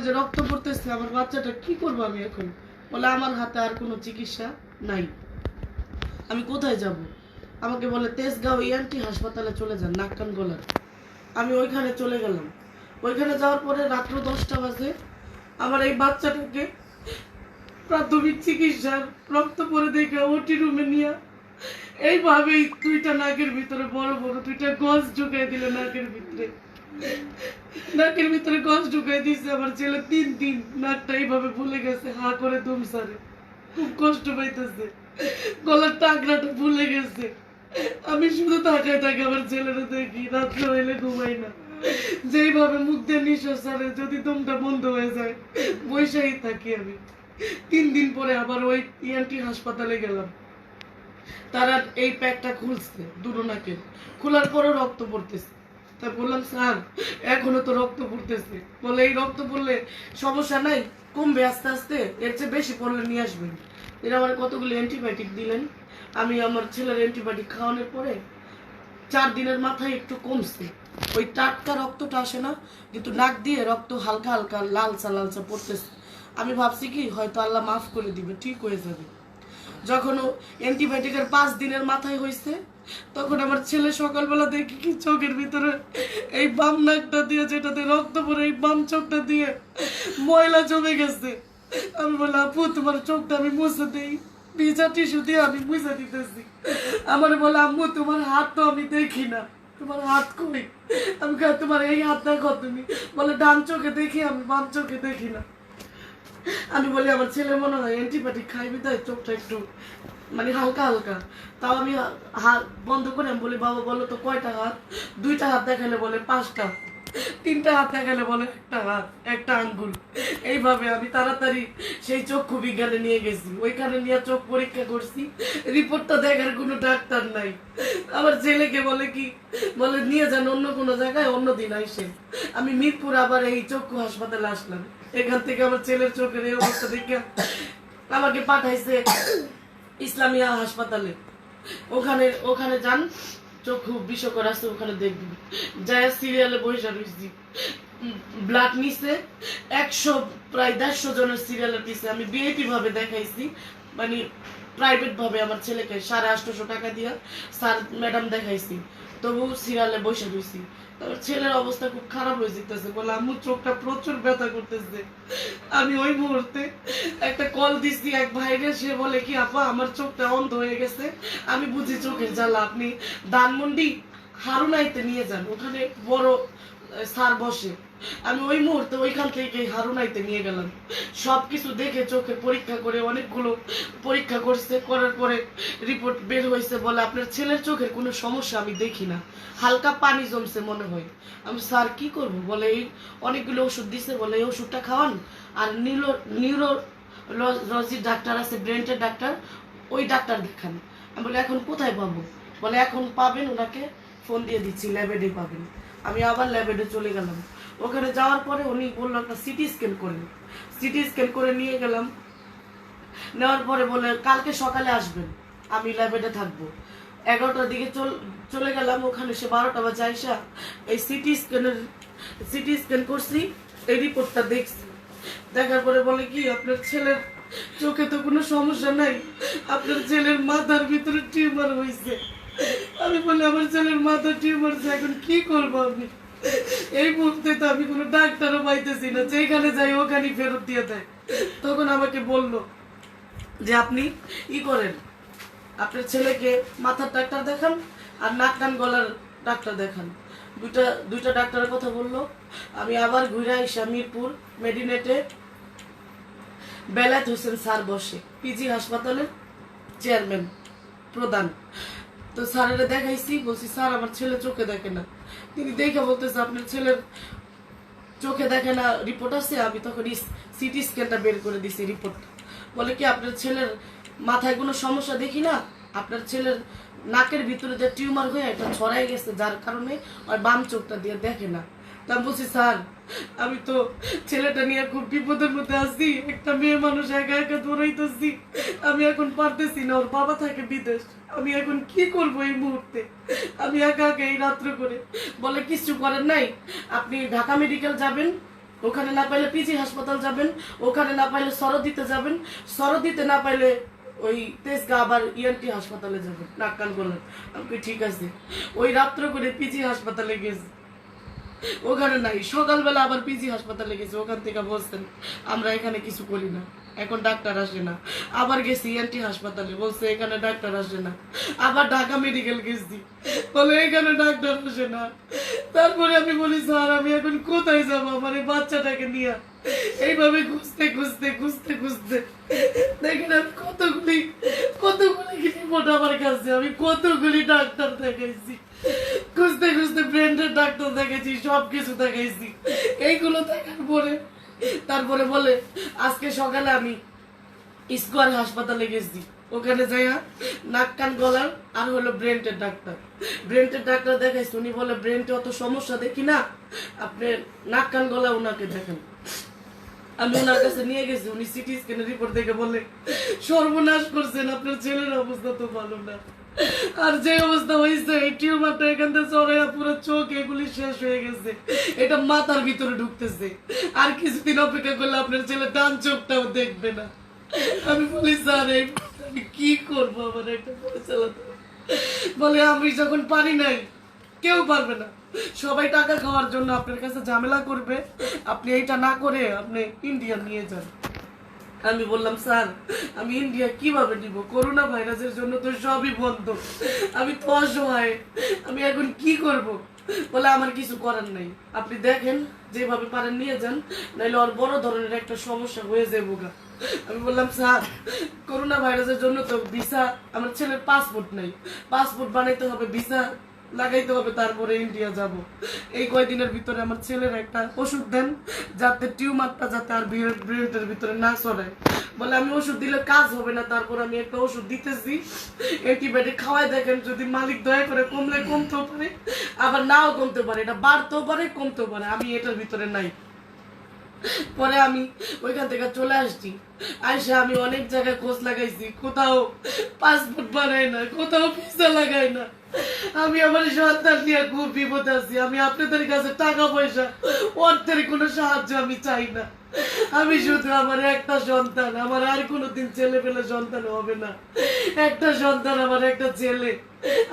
বলে যে রক্ত পড়তেছে, আমার বাচ্চাটা কি করব আমি এখন? বলে, আমার হাতে আর কোনো চিকিৎসা নাই। আমি কোথায় যাব? আমাকে বলে, তেজগাঁও ইএনটি হাসপাতালে চলে যান নাক্কান গোলার। আমি ওইখানে চলে গেলাম। ওইখানে যাওয়ার পরে রাত্র দশটা বাজে। আমার এই বাচ্চাটাকে প্রাথমিক চিকিৎসার রক্ত পরে দেখে ওটি রুমে নিয়ে এইভাবেই দুইটা নাকের ভিতরে বড় বড় দুইটা গজ ঢুকাই দিল নাকের ভিতরে। নাকের ভিতরে গজ ঢুকাই দিয়েছে আমার ছেলে তিন দিন নাকটা এইভাবে ভুলে গেছে, হা করে দুম সারে খুব কষ্ট পাইতেছে। গলার টাকরাটা ভুলে গেছে। আমি শুধু তাকায় তাকে আমার ছেলেরা দেখি রাত্রে হইলে ঘুমাই না। যেইভাবে মুখ দিয়ে নিঃশ্বাস ছাড়ে, যদি দমটা বন্ধ হয়ে যায়, বৈশাখী থাকি আমি। তিন দিন পরে আবার ওই ইএনটি হাসপাতালে গেলাম। তারা এই প্যাকটা খুলছে, দুটো নাকে খোলার পরও রক্ত পড়তেছে। তাই বললাম, স্যার, এখনও তো রক্ত পড়তেছে। বলে, এই রক্ত পড়লে সমস্যা নাই, কমবে আস্তে আস্তে, এর চেয়ে বেশি পড়লে নিয়ে আসবেন। এরা আমার কতগুলো অ্যান্টিবায়োটিক দিলেন। আমি আমার ছেলের অ্যান্টিবায়োটিক খাওয়ানোর পরে চার দিনের মাথায় একটু কমছে। ওই টাটকা রক্তটা আসে না, কিন্তু নাক দিয়ে রক্ত হালকা হালকা লালচা লালচা পড়তেছে। আমি ভাবছি কি, হয়তো আল্লাহ মাফ করে দিবে, ঠিক হয়ে যাবে। যখন অ্যান্টিবায়োটিকের পাঁচ দিনের মাথায় হয়েছে তখন আমার ছেলে সকালবেলা দেখি কি চোখের ভিতরে এই বাম নাকটা দিয়ে, যেটাতে রক্ত পড়ে, এই বাম চোখটা দিয়ে ময়লা জমে গেছে। আমি বললাম, আপু, তোমার চোখটা আমি মুছে দিই। ভিজা টিস্যু দিয়ে আমি মুছে দিতেছি। আমার বলে, আম্মু, তোমার হাত তো আমি দেখি না। তোমার হাত কই? আমি তোমার এই হাত দেখো তুমি। বলে, ডান চোখে দেখি, আমি বাম চোখে দেখি না। আমি বলি, আমার ছেলে মনে হয় অ্যান্টিবায়োটিক খাইবি, তাই চোখটা একটু মানে হালকা হালকা। তাও আমি হাত বন্ধ করে আমি বলি, বাবা, বলো তো, কয়টা হাত? দুইটা হাত দেখালে বলে, পাঁচটা। তিনটা হাত দেখালে বলে, একটা হাত, একটা আঙ্গুল। এইভাবে আমি তাড়াতাড়ি সেই চক্ষু বিজ্ঞানে নিয়ে গেছি। ওইখানে নিয়ে চোখ পরীক্ষা করছি। রিপোর্টটা দেখার কোনো ডাক্তার নাই। আমার ছেলেকে বলে কি, বলে নিয়ে যান অন্য কোনো জায়গায় অন্য দিন আইসে আমি মিরপুর আবার এই চক্ষু হাসপাতালে আসলাম। এখান থেকে আমার ছেলের চোখের এই অবস্থা দেখে আমাকে পাঠাইছে ইসলামিয়া হাসপাতালে। ওখানে ওখানে যান। চক্ষু বিষকর আছে ওখানে দেখবি। যায় সিরিয়ালে বসে রয়েছি ব্লাড নিছে, একশো, প্রায় দেড়শো জনের সিরিয়ালের পিছে আমি বিএপি ভাবে দেখাইছি। মানে প্রাইভেট ভাবে আমার ছেলেকে সাড়ে আটশো টাকা দিয়ে স্যার ম্যাডাম দেখাইছি। তবু সিরিয়ালে বসে রয়েছি তারপর ছেলের অবস্থা খুব খারাপ হয়ে যেতেছে। বলে, আম্মু, চোখটা প্রচুর ব্যথা করতেছে। আমি ওই মুহূর্তে একটা কল দিচ্ছি এক ভাইরে। সে বলে, কি আপা, আমার চোখটা অন্ধ হয়ে গেছে। আমি বুঝি চোখের জ্বালা। আপনি ধানমন্ডি হারুনাইতে নিয়ে যান। ওখানে বড় সার বসে। আমি ওই মুহূর্তে ওইখান থেকে হারুনাইতে নিয়ে গেলাম। সবকিছু দেখে চোখের পরীক্ষা করে অনেকগুলো পরীক্ষা করছে, করার পরে রিপোর্ট বের হয়েছে বলে আপনার ছেলের চোখের কোনো সমস্যা আমি দেখি না। হালকা পানি জমছে মনে হয়। আমি, স্যার, কি করব? বলে, এই অনেকগুলো ওষুধ দিছে বলে এই ওষুধটা খাওয়ান। আর নিউরো নিউরো লজির ডাক্তার আছে ব্রেনের ডাক্তার, ওই ডাক্তার দেখান। আমি বলে, এখন কোথায় পাবো? বলে, এখন পাবেন ওনাকে, ফোন দিয়ে দিচ্ছি, ল্যাবেডে পাবেন। আমি আবার ল্যাবেডে চলে গেলাম। ওখানে যাওয়ার পরে উনি বলল, একটা সিটি স্ক্যান করেন সিটি স্ক্যান করে নিয়ে গেলাম। নেওয়ার পরে বলে, কালকে সকালে আসবেন, আমি ল্যাবেডে থাকব। এগারোটার দিকে চল গেলাম। ওখানে সে বারোটা বাজে আইসা এই সিটি স্ক্যানের, সিটি স্ক্যান করছি, এই রিপোর্টটা দেখছি। দেখার পরে বলে, কি, আপনার ছেলের চোখে তো কোনো সমস্যা নাই? আপনার ছেলের মাথার ভিতরে টিউমার হয়েছে আমি বলি, আমার ছেলের মাথার টিউমার এখন কি করব আমি? এই মুহূর্তে তো আমি কোনো ডাক্তারও পাইতেছি না যেখানে যাই ওখানে ফেরত দিয়ে দেয়। তখন আমাকে বলল যে, আপনি ই করেন, আপনার ছেলেকে মাথার ডাক্তার দেখান আর নাক কান গলার ডাক্তার দেখান। দুইটা দুইটা ডাক্তারের কথা বলল। আমি আবার ঘুরে আইসা মিরপুর মেডিনেটে বেলায়েত হোসেন স্যার বসে, পিজি হাসপাতালের চেয়ারম্যান প্রধান। তো স্যারেরা দেখাইছি, বলছি, স্যার, আমার ছেলে চোখে দেখে না। তিনি দেখে বলতেছে, আপনার ছেলের চোখে দেখে না রিপোর্ট আছে আমি তখন সিটি স্ক্যানটা বের করে দিছি রিপোর্ট বলে কি, আপনার ছেলের মাথায় কোনো সমস্যা দেখি না? আপনার ছেলের নাকের ভিতরে যে টিউমার হয়ে এটা ছড়াই গেছে, যার কারণে ওই বাম চোখটা দিয়ে দেখে না। তা আমি বলছি, স্যার, আমি তো ছেলেটা নিয়ে খুব বিপদের মধ্যে আছি। একটা মেয়ে মানুষ একা একা দৌড়াইতেছি। আমি এখন পারতেছি না, ওর বাবা থাকে বিদেশ। আমি এখন কি করব এই মুহূর্তে? আমি একা একা এই রাত্র করে। বলে কিছু করেন নাই। আপনি ঢাকা মেডিকেল যাবেন, ওখানে না পাইলে পিজি হাসপাতাল যাবেন, ওখানে না পাইলে সরদিতে যাবেন, সরদিতে না পাইলে ওই তেজগা আবার ইএনটি হাসপাতালে যাবেন, নাক কান করলেন। আমি ঠিক আছে। ওই রাত্র করে পিজি হাসপাতালে গেছি। ওখানে নাই। সকালবেলা আবার পিজি হাসপাতালে গেছি, ওখান থেকে বলছেন, আমরা এখানে কিছু করি না। এখন ডাক্তার আসে না। আবার গেছি এনটি হাসপাতালে, বলছে, এখানে ডাক্তার আসে না। আবার ঢাকা মেডিকেল গেছি। বলে, এখানে ডাক্তার আসে না। তারপরে আমি বলি, স্যার, আমি এখন কোথায় যাব? আমার এই বাচ্চাটাকে নিয়ে এইভাবে খুঁজতে খুঁজতে খুঁজতে খুঁজতে দেখেন আমি কতগুলি কতগুলি রিপোর্ট আমার কাছে। আমি কতগুলি ডাক্তার দেখাইছি। খুঁজতে খুঁজতে ব্রেন্ডের ডাক্তার দেখাইছি সব কিছু দেখাইছি। এইগুলো দেখার পরে, তারপরে বলে, আজকে সকালে আমি স্কোয়ার হাসপাতালে গেছি। ওখানে যাইয়া নাক, কান, গলার আর হলো ব্রেন্টের ডাক্তার। ব্রেন্টের ডাক্তার দেখাইছি। উনি বলে, ব্রেন্টে অত সমস্যা দেখি না। আপনি নাক, কান, গলা ওনাকে দেখেন। আমি ওনার কাছে নিয়ে গেছি, উনি সিটি স্ক্যানের রিপোর্ট দেখে বলে, সর্বনাশ করছেন, আপনার ছেলের অবস্থা তো ভালো না। আর যে অবস্থা হয়েছে, এই টিউমারটা এখান থেকে চড়াইয়া পুরো চোখ এগুলি শেষ হয়ে গেছে। এটা মাথার ভিতরে ঢুকতেছে। আর কিছুদিন অপেক্ষা করলে আপনার ছেলে ডান চোখটাও দেখবে না। আমি বলি, স্যার কি করব আমার একটা বলে, আমি যখন পারি নাই, কেউ পারবে না। সবাই টাকা খাওয়ার জন্য আপনার কাছে ঝামেলা করবে। আপনি এইটা না করে আপনি ইন্ডিয়া নিয়ে যান। আমি বললাম, স্যার, আমি ইন্ডিয়া কীভাবে নিব? করোনা ভাইরাসের জন্য তো সবই বন্ধ। আমি তো অসহায়। আমি এখন কি করব? বলে, আমার কিছু করার নাই। আপনি দেখেন, যেভাবে পারেন নিয়ে যান, নাইলে ওর বড় ধরনের একটা সমস্যা হয়ে যাব গা। আমি বললাম, স্যার করোনা ভাইরাসের জন্য তো ভিসা আমার ছেলের পাসপোর্ট নাই। পাসপোর্ট বানাইতে হবে ভিসা লাগাইতে হবে, তারপরে ইন্ডিয়া যাব। এই কয়দিনের ভিতরে আমার ছেলের একটা ওষুধ দেন, যাতে টিউমারটা যাতে আর ব্রেনের ভিতরে না চড়ায় বলে, আমি ওষুধ দিলে কাজ হবে না, তারপর আমি একটা ওষুধ দিতেছি। অ্যান্টিবায়োটিক খাওয়াই দেখেন, যদি মালিক দয়া করে কমলে কমতেও পারে, আবার নাও কমতে পারে। এটা বাড়তেও পারে, কমতেও পারে। আমি এটার ভিতরে নাই। পরে আমি ওইখান থেকে চলে আসছি। আইসা আমি অনেক জায়গায় খোঁজ লাগাইছি। কোথাও পাসপোর্ট বানাই না, কোথাও ভিসা লাগাই না। আমি আমার সন্তান নিয়ে খুব বিপদে আছি। আমি আপনাদের কাছে টাকা পয়সা অর্থের কোনো সাহায্য আমি চাই না। আমি শুধু আমার একটা সন্তান, আমার আর কোনোদিন ছেলে পেলে সন্তান হবে না। একটা সন্তান, আমার একটা ছেলে।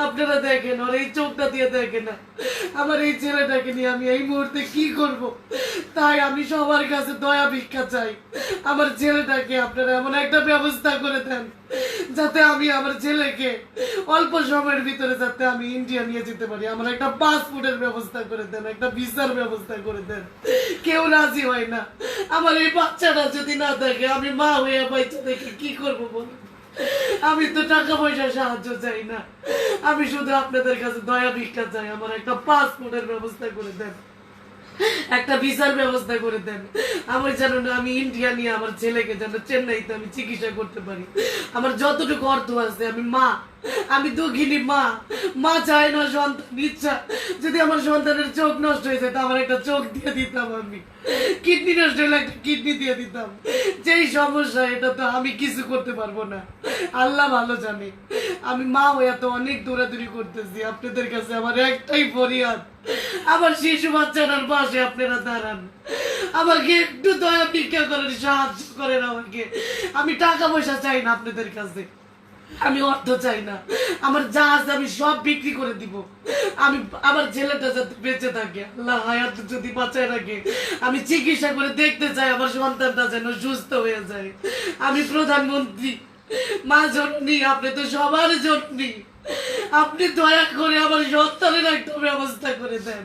আপনারা দেখেন, ওর এই চোখটা দিয়ে দেখেন না। আমার এই ছেলেটাকে নিয়ে আমি এই মুহূর্তে কি করব? তাই আমি সবার কাছে দয়া ভিক্ষা চাই। আমার ছেলেটাকে আপনারা এমন একটা ব্যবস্থা করে দেন, যাতে আমি আমার ছেলেকে অল্প সময়ের ভিতরে যাতে আমি ইন্ডিয়া নিয়ে যেতে পারি। আমার একটা পাসপোর্টের ব্যবস্থা করে দেন, একটা ভিসার ব্যবস্থা করে দেন। কেউ রাজি হয় না। আমার এই বাচ্চাটা যদি না থাকে আমি মা হয়ে বাইতে দেখি কি করব বল? আমি তো টাকা পয়সা সাহায্য চাই না। আমি শুধু আপনাদের কাছে দয়া ভিক্ষা চাই। আমার একটা পাসপোর্টের ব্যবস্থা করে দেন। একটা ভিসার ব্যবস্থা করে দেন। আমার যেন না, আমি ইন্ডিয়া নিয়ে আমার ছেলেকে যেন চেন্নাইতে আমি চিকিৎসা করতে পারি। আমার যতটুকু অর্থ আছে, আমি মা, আমি দুঃখিনী মা। মা চায় না সন্তান, ইচ্ছা। যদি আমার সন্তানের চোখ নষ্ট হয়ে যেত আমার একটা চোখ দিয়ে দিতাম আমি। কিডনি নষ্ট হলে একটা কিডনি দিয়ে দিতাম। যেই সমস্যা, এটা তো আমি কিছু করতে পারব না। আল্লাহ ভালো জানে। আমি মা হয়ে তো অনেক দৌড়াদৌড়ি করতেছি। আপনাদের কাছে আমার একটাই ফরিয়াদ। আমার শিশু বাচ্চাটার পাশে আপনারা দাঁড়ান। আমাকে একটু দয়া ভিক্ষা করেন, সাহায্য করেন আমাকে। আমি টাকা পয়সা চাই না আপনাদের কাছে। আমি অর্থ চাই না। আমার যা আছে আমি সব বিক্রি করে দিব। আমি আমার ছেলেটা যাতে বেঁচে থাকে। আল্লাহ হায়াত যদি বাঁচায় রাখে। আমি চিকিৎসা করে দেখতে চাই আমার সন্তানটা যেন সুস্থ হয়ে যায়। আমি প্রধানমন্ত্রী মা জননী আপনি তো সবার জননী। আপনি দয়া করে আমার সন্তানের একটা ব্যবস্থা করে দেন।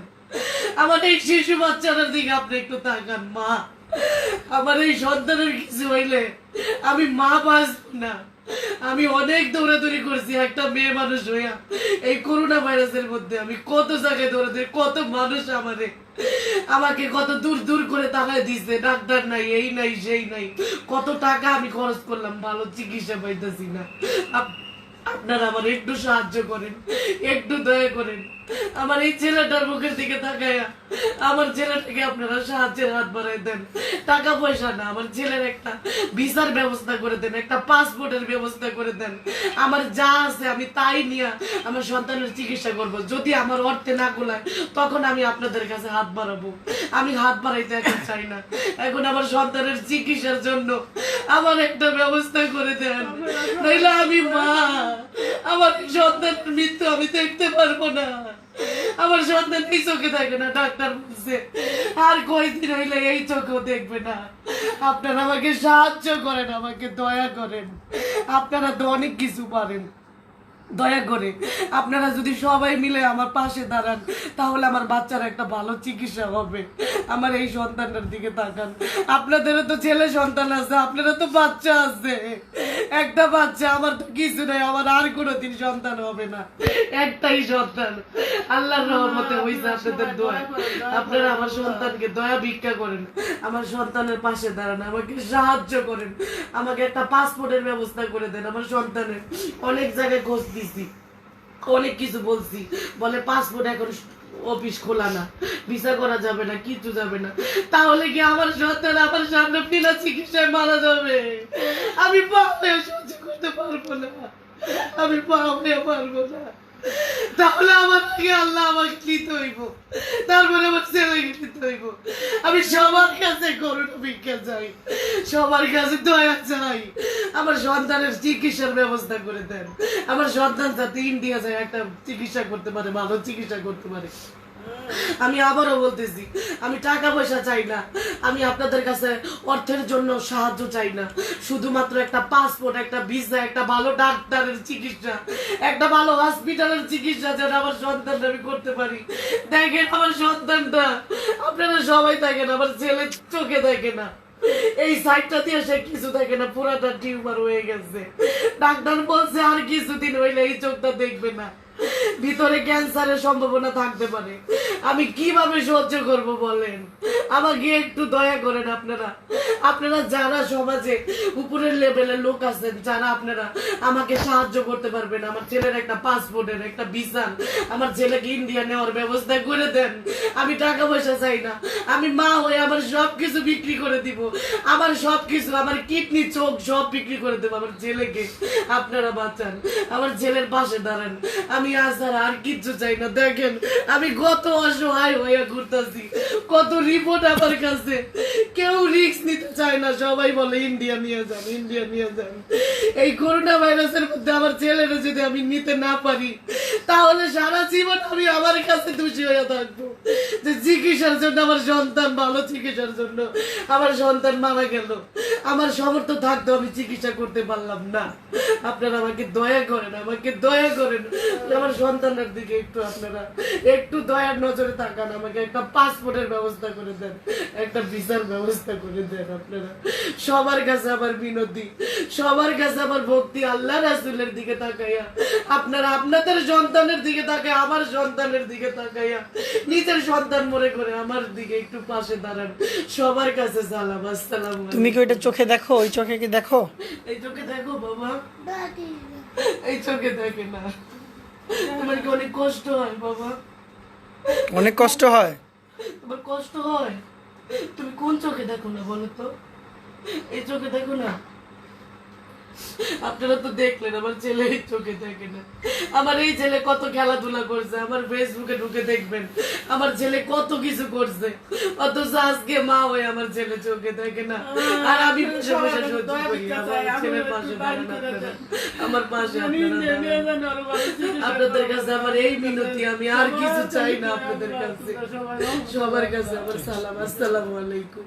আমার এই শিশু বাচ্চাটার দিকে আপনি একটু তাকান, মা। আমার এই সন্তানের কিছু হইলে আমি মা বাঁচব না। আমি অনেক দৌড়াদৌড়ি করছি, একটা মেয়ে মানুষ হইয়া এই করোনা ভাইরাসের মধ্যে আমি কত জায়গায় দৌড়াদৌড়ি, কত মানুষ আমারে আমাকে কত দূর দূর করে তাকায় দিছে, ডাক্তার নাই, এই নাই, সেই নাই। কত টাকা আমি খরচ করলাম, ভালো চিকিৎসা পাইতেছি না। আপনারা আমার একটু সাহায্য করেন একটু দয়া করেন। আমার এই ছেলেটার মুখের দিকে তাকায়া আমার ছেলেটাকে আপনারা সাহায্যের হাত বাড়াই দেন। টাকা পয়সা না আমার ছেলের একটা ভিসার ব্যবস্থা করে দেন একটা পাসপোর্টের ব্যবস্থা করে দেন। আমার যা আছে আমি তাই নিয়ে আমার সন্তানের চিকিৎসা করব। যদি আমার অর্থে না গোলায় তখন আমি আপনাদের কাছে হাত বাড়াবো। আমি হাত বাড়াইতে এখন চাই না। এখন আমার সন্তানের চিকিৎসার জন্য আমার একটা ব্যবস্থা করে দেন। নইলে আমি মা আমার সন্তান মৃত্যু আমি দেখতে পারব না। আমার সন্তান এই চোখে থাকে না, ডাক্তার বলছে, আর কয়দিন হইলে এই চোখেও দেখবে না। আপনারা আমাকে সাহায্য করেন, আমাকে দয়া করেন। আপনারা তো অনেক কিছু পারেন। দয়া করে। আপনারা যদি সবাই মিলে আমার পাশে দাঁড়ান তাহলে আমার বাচ্চার একটা ভালো চিকিৎসা হবে। আমার এই সন্তানটার দিকে তাকান। আপনাদেরও তো ছেলে সন্তান আছে আপনারা তো বাচ্চা আছে। একটা বাচ্চা আমার তো কিছু নেই আমার আর কোনোদিন সন্তান হবে না। একটাই সন্তান। আল্লাহর রহমতে হইছে আপনাদের দোয়া। আপনারা আমার সন্তানকে দয়া ভিক্ষা করেন। আমার সন্তানের পাশে দাঁড়ান আমাকে সাহায্য করেন। আমাকে একটা পাসপোর্টের ব্যবস্থা করে দেন আমার সন্তানের। অনেক জায়গায় খোঁজ দিছি। অনেক কিছু বলছি। বলে পাসপোর্ট এখন অফিস খোলা না। ভিসা করা যাবে না, কিছু যাবে না। তাহলে কি আমার সন্তান আমার সামনে বিনা চিকিৎসায় মারা যাবে? আমি পা সহ্য করতে পারব না। আমি পা পারব না। তাহলে আমার আল্লাহ আমাকে হইব। তারপরে আমার হইব। আমি সবার কাছে করুণা ভিক্ষা চাই। সবার কাছে দয়া চাই। আমার সন্তানের চিকিৎসার ব্যবস্থা করে দেন। আমার সন্তান যাতে ইন্ডিয়া যায় একটা চিকিৎসা করতে পারে, ভালো চিকিৎসা করতে পারে। আমি আবারও বলতেছি, আমি টাকা পয়সা চাই না। আমি আপনাদের কাছে অর্থের জন্য সাহায্য চাই না। শুধুমাত্র একটা পাসপোর্ট একটা ভিসা একটা ভালো ডাক্তারের চিকিৎসা, একটা ভালো হসপিটালের চিকিৎসা যেন আমার সন্তানটা আমি করতে পারি। দেখেন আমার সন্তানটা। আপনারা সবাই দেখেন, আমার ছেলে চোখে দেখে না। এই সাইডটা দিয়ে সে কিছু দেখে না, পুরাটা টিউমার হয়ে গেছে। ডাক্তার বলছে, আর কিছুদিন হইলে এই চোখটা দেখবে না। ভিতরে ক্যান্সারের সম্ভাবনা থাকতে পারে। আমি কীভাবে সহ্য করব বলেন? আমাকে একটু দয়া করেন আপনারা। আপনারা যারা সমাজে উপরের লেভেলের লোক আছেন, যারা আপনারা আমাকে সাহায্য করতে পারবেন, আমার ছেলের একটা পাসপোর্টের একটা ভিসা আমার ছেলেকে ইন্ডিয়া নেওয়ার ব্যবস্থা করে দেন। আমি টাকা পয়সা চাই না। আমি মা হয়ে আমার সব কিছু বিক্রি করে দিব। আমার সব কিছু আমার কিডনি, চোখ সব বিক্রি করে দেবো। আমার ছেলেকে আপনারা বাঁচান। আমার ছেলের পাশে দাঁড়ান। আমি আজ আর কিচ্ছু চাই না। দেখেন, আমি কত অসহায় হয়ে ঘুরতেছি। কত রিপোর্ট আমার কাছে। কেউ রিস্ক নিতে চায় না, সবাই বলে, ইন্ডিয়া নিয়ে যান, ইন্ডিয়া নিয়ে যান। এই করোনা ভাইরাসের মধ্যে আমার ছেলেরা যদি আমি নিতে না পারি, তাহলে সারা জীবন আমি আমার কাছে দোষী থাকব। যে চিকিৎসার জন্য আমার সন্তান ভালো, চিকিৎসার জন্য আমার সন্তান মারা গেল। আমার সামর্থ্য থাকতেও আমি চিকিৎসা করতে পারলাম না। আপনারা আমাকে দয়া করেন, আমাকে দয়া করেন। আমার সন্তানের দিকে একটু আপনারা, একটু দয়ার নজরে তাকান আমাকে একটা পাসপোর্টের ব্যবস্থা করে দেন। একটা ভিসার ব্যবস্থা করে দেন আপনারা। সবার কাছে আমার বিনতি সবার কাছে আমার ভক্তি আল্লাহ রাসুলের দিকে তাকাইয়া আপনারা আপনাদের সন্তানের দিকে তাকায় আমার সন্তানের দিকে তাকাইয়া নিজের সন্তান মনে করে আমার দিকে একটু পাশে দাঁড়ান। সবার কাছে সালাম আসসালাম তুমি কি ওইটা চোখে দেখো? ওই চোখে কি দেখো? এই চোখে দেখো বাবা। এই চোখে দেখে না। তোমার কি অনেক কষ্ট হয় বাবা? অনেক কষ্ট হয়। তোমার কষ্ট হয়। তুমি কোন চোখে দেখো না বলো তো? এই চোখে দেখো না? আপনারা তো দেখলেন আমার ছেলে চোখে দেখে না। আমার এই ছেলে কত খেলাধুলা করছে আমার ফেসবুকে ঢুকে দেখবেন। আমার ছেলে কত কিছু করছে। অথচ আজকে মা হয়ে আমার ছেলে চোখে দেখে না। আর আমি বসে বসে সহ্য করি আমার ছেলের পাশে আমার পাশে আপনাদের কাছে আমার এই মিনতি আমি আর কিছু চাই না আপনাদের কাছে। সবার কাছে আমার সালাম আসসালামু আলাইকুম।